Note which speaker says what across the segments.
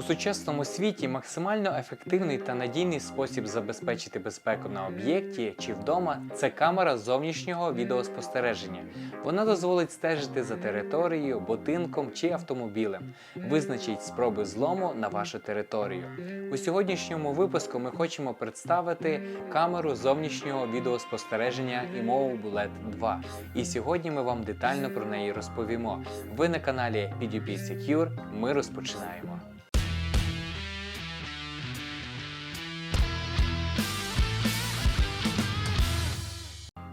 Speaker 1: У сучасному світі максимально ефективний та надійний спосіб забезпечити безпеку на об'єкті чи вдома це камера зовнішнього відеоспостереження. Вона дозволить стежити за територією, будинком чи автомобілем, визначить спроби злому на вашу територію. У сьогоднішньому випуску ми хочемо представити камеру зовнішнього відеоспостереження Immo Bullet 2. І сьогодні ми вам детально про неї розповімо. Ви на каналі PDP Secure. Ми розпочинаємо.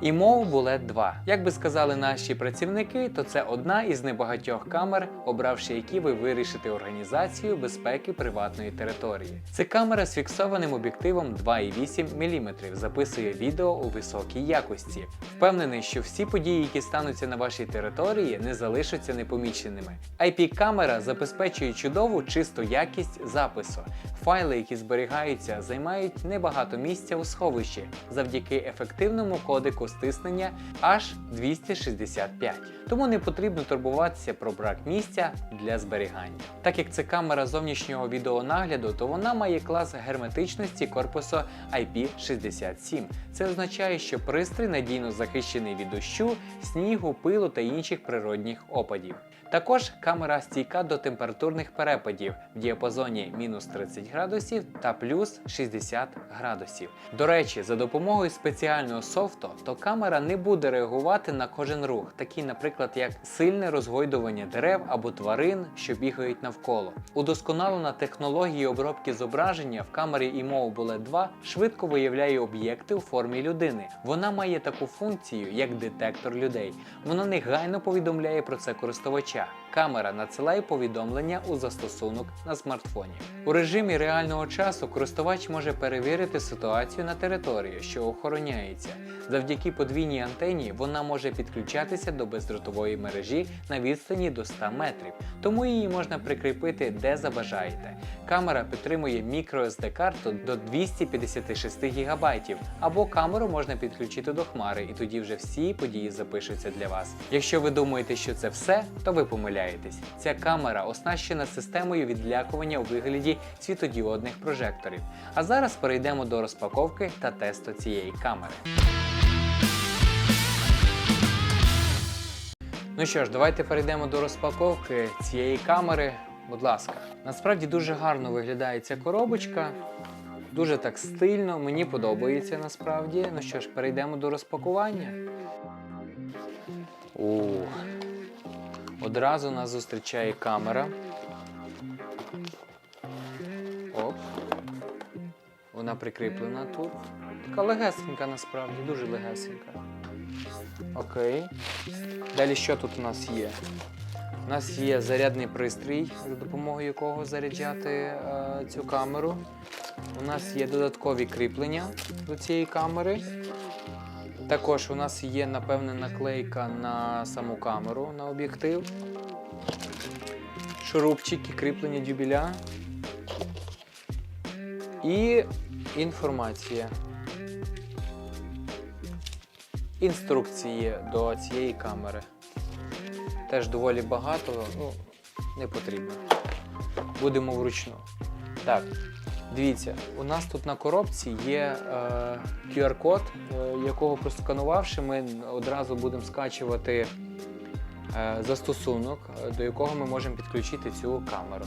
Speaker 1: І мов Bullet 2. Як би сказали наші працівники, то це одна із небагатьох камер, обравши які ви вирішите організацію безпеки приватної території. Це камера з фіксованим об'єктивом 2,8 мм, записує відео у високій якості. Впевнений, що всі події, які стануться на вашій території, не залишаться непоміченими. IP-камера забезпечує чудову чисту якість запису. Файли, які зберігаються, займають небагато місця у сховищі завдяки ефективному кодику стиснення аж 265. Тому не потрібно турбуватися про брак місця для зберігання. Так як це камера зовнішнього відеонагляду, то вона має клас герметичності корпусу IP67. Це означає, що пристрій надійно захищений від дощу, снігу, пилу та інших природних опадів. Також камера стійка до температурних перепадів в діапазоні мінус 30 градусів та плюс 60 градусів. До речі, за допомогою спеціального софту, то камера не буде реагувати на кожен рух, такий, наприклад, як сильне розгойдування дерев або тварин, що бігають навколо. Удосконалена технологія обробки зображення в камері IMO Bullet 2 швидко виявляє об'єкти у формі людини. Вона має таку функцію, як детектор людей. Вона негайно повідомляє про це користувача. Камера надсилає повідомлення у застосунок на смартфоні. У режимі реального часу користувач може перевірити ситуацію на території, що охороняється. Завдяки подвійній антені вона може підключатися до бездротової мережі на відстані до 100 метрів, тому її можна прикріпити де забажаєте. Камера підтримує microSD карту до 256 ГБ, або камеру можна підключити до хмари, і тоді вже всі події запишуться для вас. Якщо ви думаєте, що це все, то ви помиляєтесь. Ця камера оснащена системою відлякування у вигляді світодіодних прожекторів. А зараз перейдемо до розпаковки та тесту цієї камери. Ну що ж, давайте перейдемо до розпаковки цієї камери. Будь ласка, насправді дуже гарно виглядає ця коробочка. Дуже так стильно, мені подобається насправді. Ну що ж, перейдемо до розпакування. Ух. Одразу нас зустрічає камера. Оп. Вона прикріплена тут. Така легесенька насправді, дуже легесенька. Окей. Далі що тут у нас є? У нас є зарядний пристрій, за допомогою якого заряджати е, цю камеру. У нас є додаткові кріплення до цієї камери. Також у нас є, напевне, наклейка на саму камеру на об'єктив. Шурупчики, кріплення дюбіля. І інформація. Інструкції до цієї камери. Теж доволі багато, ну, не потрібно. Будемо вручну. Так, дивіться, у нас тут на коробці є е, QR-код, е, якого просканувавши, ми одразу будемо скачувати е, застосунок, е, до якого ми можемо підключити цю камеру.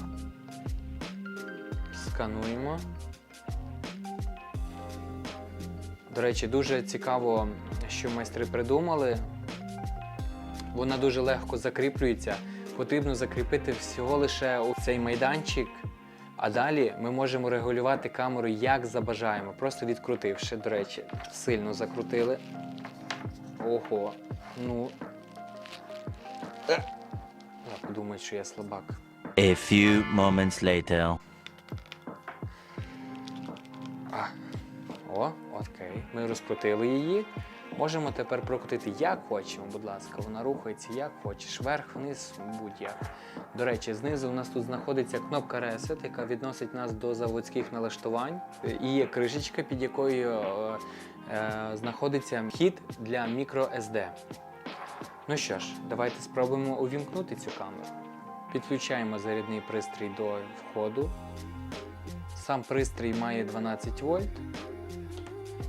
Speaker 1: Скануємо. До речі, дуже цікаво, що майстри придумали. Вона дуже легко закріплюється. Потрібно закріпити всього лише у цей майданчик. А далі ми можемо регулювати камеру як забажаємо, просто відкрутивши. До речі, сильно закрутили. Ого. Ну. Е. Я подумаю, що я слабак.
Speaker 2: A few moments later.
Speaker 1: А. О, окей. Ми розкрутили її. Можемо тепер прокрутити як хочемо, будь ласка, вона рухається як хочеш, вверх, вниз, будь-як. До речі, знизу у нас тут знаходиться кнопка Reset, яка відносить нас до заводських налаштувань. І є кришечка, під якою е, е, знаходиться вхід для microSD. Ну що ж, давайте спробуємо увімкнути цю камеру. Підключаємо зарядний пристрій до входу. Сам пристрій має 12 вольт.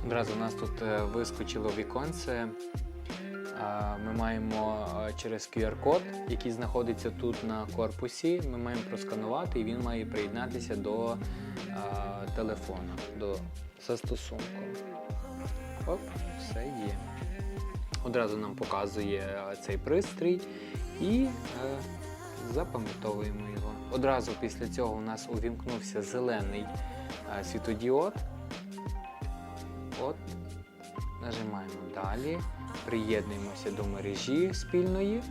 Speaker 1: Одразу у нас тут е, вискочило віконце. Ми маємо е, через QR-код, який знаходиться тут на корпусі. Ми маємо просканувати і він має приєднатися до телефону, до застосунку. Оп, все є. Одразу нам показує е, цей пристрій і е, запам'ятовуємо його. Одразу після цього у нас увімкнувся зелений е, світодіод. От, нажимаємо далі, приєднуємося до мережі спільної.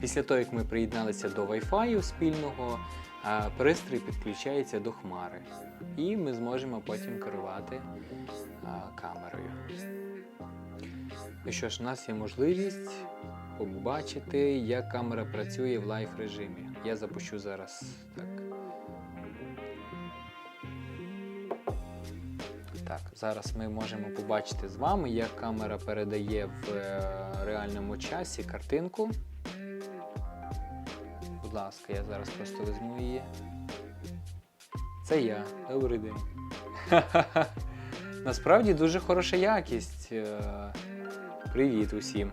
Speaker 1: Після того, як ми приєдналися до Wi-Fi спільного, пристрій підключається до хмари. І ми зможемо потім керувати камерою. Ну що ж, у нас є можливість побачити, як камера працює в лайф режимі. Я запущу зараз так. Зараз ми можемо побачити з вами, як камера передає в е, реальному часі картинку. Будь ласка, я зараз просто візьму її. Це я. Добрий день. Насправді дуже хороша якість. Е, Привіт усім.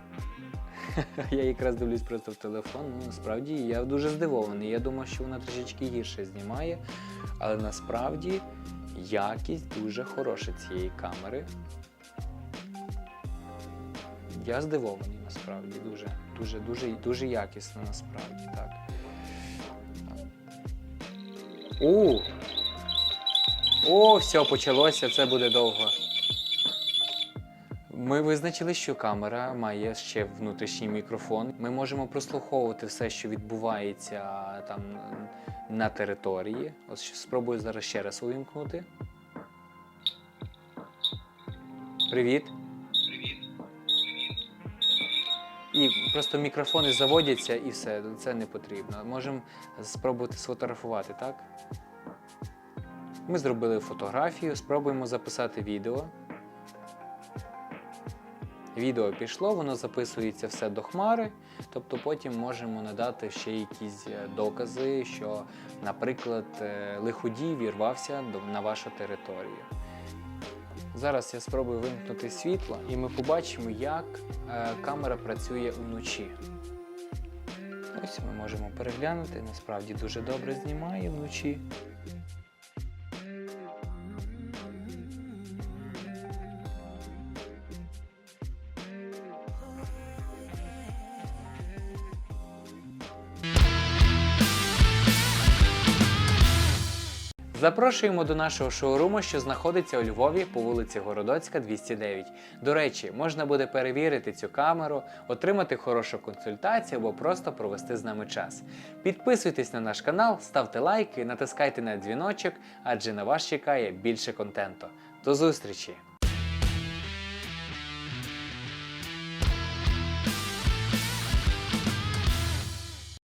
Speaker 1: Я якраз дивлюсь просто в телефон. Ну, насправді я дуже здивований. Я думав, що вона трішечки гірше знімає, але насправді якість дуже хороша цієї камери. Я здивований насправді дуже, дуже, дуже, дуже якісно насправді, так. У! О, все, почалося, це буде довго. Ми визначили, що камера має ще внутрішній мікрофон. Ми можемо прослуховувати все, що відбувається там на території. Ось спробую зараз ще раз увімкнути. Привіт. І просто мікрофони заводяться і все, це не потрібно. Можемо спробувати сфотографувати, так? Ми зробили фотографію, спробуємо записати відео. Відео пішло, воно записується все до хмари, тобто потім можемо надати ще якісь е, докази, що, наприклад, е, лиходій вірвався на вашу територію. Зараз я спробую вимкнути світло і ми побачимо, як е, камера працює вночі. Ось ми можемо переглянути, насправді дуже добре знімає вночі. Запрошуємо до нашого шоуруму, що знаходиться у Львові по вулиці Городоцька, 209. До речі, можна буде перевірити цю камеру, отримати хорошу консультацію або просто провести з нами час. Підписуйтесь на наш канал, ставте лайки, натискайте на дзвіночок, адже на вас чекає більше контенту. До зустрічі!